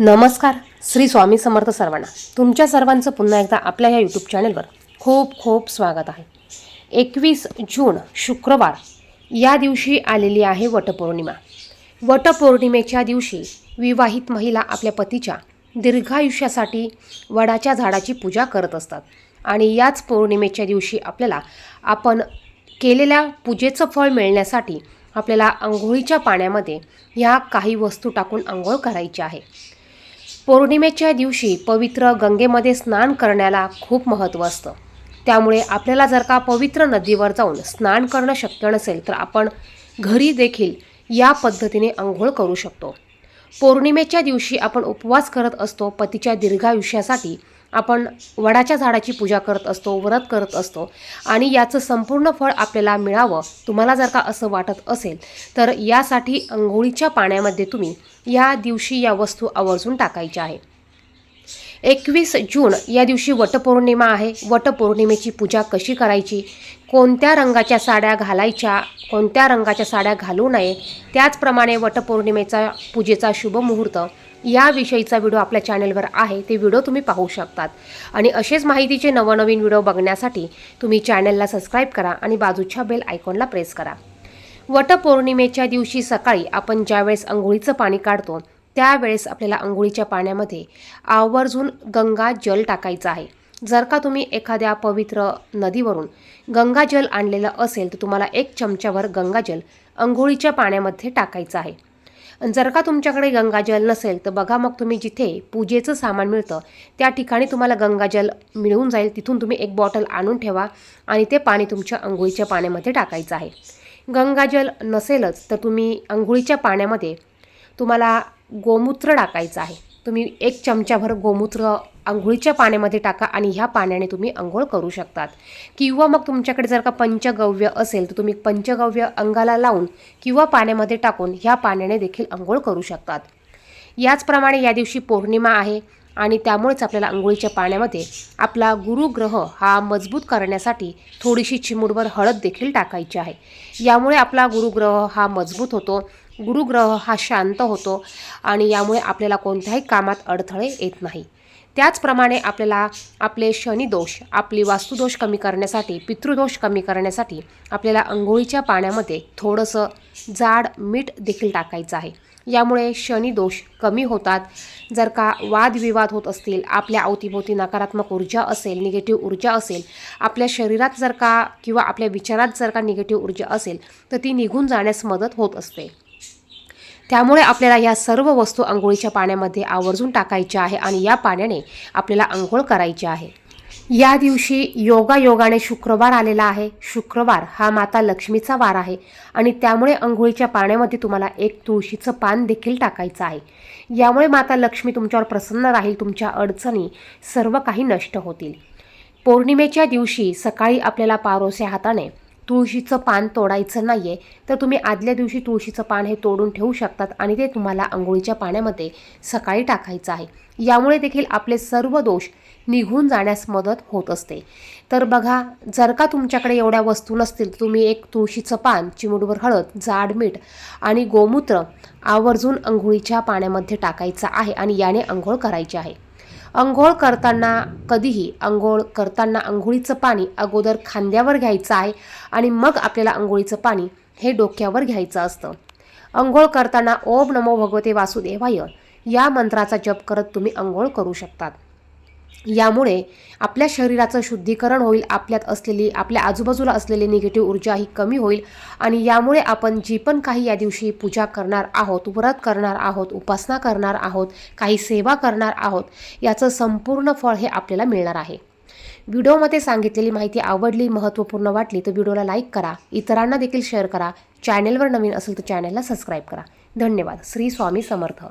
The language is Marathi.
नमस्कार. श्री स्वामी समर्थ सर्वांना. तुमच्या सर्वांचं पुन्हा एकदा आपल्या या यूट्यूब चॅनलवर खूप खूप स्वागत आहे. एकवीस जून शुक्रवार या दिवशी आलेली आहे वटपौर्णिमा. वटपौर्णिमेच्या दिवशी विवाहित महिला आपल्या पतीच्या दीर्घायुष्यासाठी वडाच्या झाडाची पूजा करत असतात. आणि याच पौर्णिमेच्या दिवशी आपल्याला आपण केलेल्या पूजेचं फळ मिळण्यासाठी आपल्याला आंघोळीच्या पाण्यामध्ये ह्या काही वस्तू टाकून आंघोळ करायची आहे. पौर्णिमेच्या दिवशी पवित्र गंगेमध्ये स्नान करण्याला खूप महत्त्व असतं. त्यामुळे आपल्याला जर का पवित्र नदीवर जाऊन स्नान करणं शक्य नसेल तर आपण घरी देखील या पद्धतीने आंघोळ करू शकतो. पौर्णिमेच्या दिवशी आपण उपवास करत असतो पतीच्या दीर्घायुष्यासाठी आपण वडाच्या झाडाची पूजा करत असतो व्रत करत असतो आणि याचं संपूर्ण फळ आपल्याला मिळावं तुम्हाला जर का असं वाटत असेल तर यासाठी अंघोळीच्या पाण्यामध्ये तुम्ही या दिवशी या वस्तू आवर्जून टाकायच्या आहे एकवीस जून या दिवशी वटपौर्णिमा आहे. वटपौर्णिमेची पूजा कशी करायची? कोणत्या रंगाच्या साड्या घालायच्या? कोणत्या रंगाच्या साड्या घालू नये? त्याचप्रमाणे वटपौर्णिमेचा पूजेचा शुभ मुहूर्त याविषयीचा व्हिडिओ आपल्या चॅनलवर आहे ते व्हिडिओ तुम्ही पाहू शकतात. आणि असेच माहितीचे नवनवीन व्हिडिओ बघण्यासाठी तुम्ही चॅनलला सबस्क्राईब करा आणि बाजूच्या बेल आयकॉनला प्रेस करा. वटपौर्णिमेच्या दिवशी सकाळी आपण ज्यावेळेस अंघोळीचं पाणी काढतो त्यावेळेस आपल्याला अंघोळीच्या पाण्यामध्ये आवर्जून गंगा जल टाकायचं आहे. जर का तुम्ही एखाद्या पवित्र नदीवरून गंगाजल आणलेलं असेल तर तुम्हाला एक चमच्यावर गंगाजल अंघोळीच्या पाण्यामध्ये टाकायचं आहे. जर का तुमच्याकडे गंगाजल नसेल तर बघा मग तुम्ही जिथे पूजेचं सामान मिळतं त्या ठिकाणी तुम्हाला गंगाजल मिळून जाईल. तिथून तुम्ही एक बॉटल आणून ठेवा आणि ते पाणी तुमच्या अंघोळीच्या पाण्यामध्ये टाकायचं आहे. गंगाजल नसेलच तर तुम्ही अंघोळीच्या पाण्यामध्ये तुम्हाला गोमूत्र टाकायचं आहे. तुम्ही एक चमच्याभर गोमूत्र आंघोळीच्या पाण्यामध्ये टाका आणि ह्या पाण्याने तुम्ही आंघोळ करू शकतात. किंवा मग तुमच्याकडे जर का पंचगव्य असेल तर तुम्ही पंचगव्य अंगाला लावून किंवा पाण्यामध्ये टाकून ह्या पाण्याने देखील आंघोळ करू शकतात. याचप्रमाणे या दिवशी पौर्णिमा आहे आणि त्यामुळेच आपल्याला आंघोळीच्या पाण्यामध्ये आपला गुरुग्रह हा मजबूत करण्यासाठी थोडीशी चिमुडभर हळद देखील टाकायची आहे. यामुळे आपला गुरुग्रह हा मजबूत होतो गुरुग्रह हा शांत होतो आणि यामुळे आपल्याला कोणत्याही कामात अडथळे येत नाही. त्याचप्रमाणे आपल्याला आपले शनिदोष आपली वास्तुदोष कमी करण्यासाठी पितृदोष कमी करण्यासाठी आपल्याला अंघोळीच्या पाण्यामध्ये थोडंसं जाड मीठ देखील टाकायचं आहे. यामुळे शनिदोष कमी होतात. जर का वादविवाद होत असतील आपल्या अवतीभोवती नकारात्मक ऊर्जा असेल निगेटिव्ह ऊर्जा असेल आपल्या शरीरात जर का किंवा आपल्या विचारात जर का निगेटिव्ह ऊर्जा असेल तर ती निघून जाण्यास मदत होत असते. त्यामुळे आपल्याला या सर्व वस्तू आंघोळीच्या पाण्यामध्ये आवर्जून टाकायच्या आहे आणि या पाण्याने आपल्याला आंघोळ करायची आहे. या दिवशी योगायोगाने शुक्रवार आलेला आहे. शुक्रवार हा माता लक्ष्मीचा वार आहे आणि त्यामुळे आंघोळीच्या पाण्यामध्ये तुम्हाला एक तुळशीचं पान देखील टाकायचं आहे. यामुळे माता लक्ष्मी तुमच्यावर प्रसन्न राहील तुमच्या अडचणी सर्व काही नष्ट होतील. पौर्णिमेच्या दिवशी सकाळी आपल्याला पारोसे हाताने तुळशीचं पान तोडायचं नाही आहे तर तुम्ही आदल्या दिवशी तुळशीचं पान हे तोडून ठेवू शकतात आणि ते तुम्हाला आंघोळीच्या पाण्यामध्ये सकाळी टाकायचं आहे. यामुळे देखील आपले सर्व दोष निघून जाण्यास मदत होत असते. तर बघा जर का तुमच्याकडे एवढ्या वस्तू नसतील तर तुम्ही एक तुळशीचं पान चिमुटभर हळद जाड मीठ आणि गोमूत्र आवर्जून अंघोळीच्या पाण्यामध्ये टाकायचं आहे आणि याने अंघोळ करायची आहे. अंघोळ करताना कधीही अंघोळ करताना अंघोळीचं पाणी अगोदर खांद्यावर घ्यायचं आहे आणि मग आपल्याला अंघोळीचं पाणी हे डोक्यावर घ्यायचं असतं. अंघोळ करताना ओम नमो भगवते वासुदेवाय या मंत्राचा जप करत तुम्ही अंघोळ करू शकतात. यामुळे आपल्या शरीराचं शुद्धीकरण होईल आपल्यात असलेली आपल्या आजूबाजूला असलेली निगेटिव्ह ऊर्जा ही कमी होईल आणि यामुळे आपण जी पण काही या दिवशी पूजा करणार आहोत व्रत करणार आहोत उपासना करणार आहोत काही सेवा करणार आहोत याचं संपूर्ण फळ हे आपल्याला मिळणार आहे. व्हिडिओमध्ये सांगितलेली माहिती आवडली महत्त्वपूर्ण वाटली तर व्हिडिओला लाईक करा इतरांना देखील शेअर करा. चॅनेलवर नवीन असेल तर चॅनेलला सबस्क्राईब करा. धन्यवाद. श्री स्वामी समर्थ.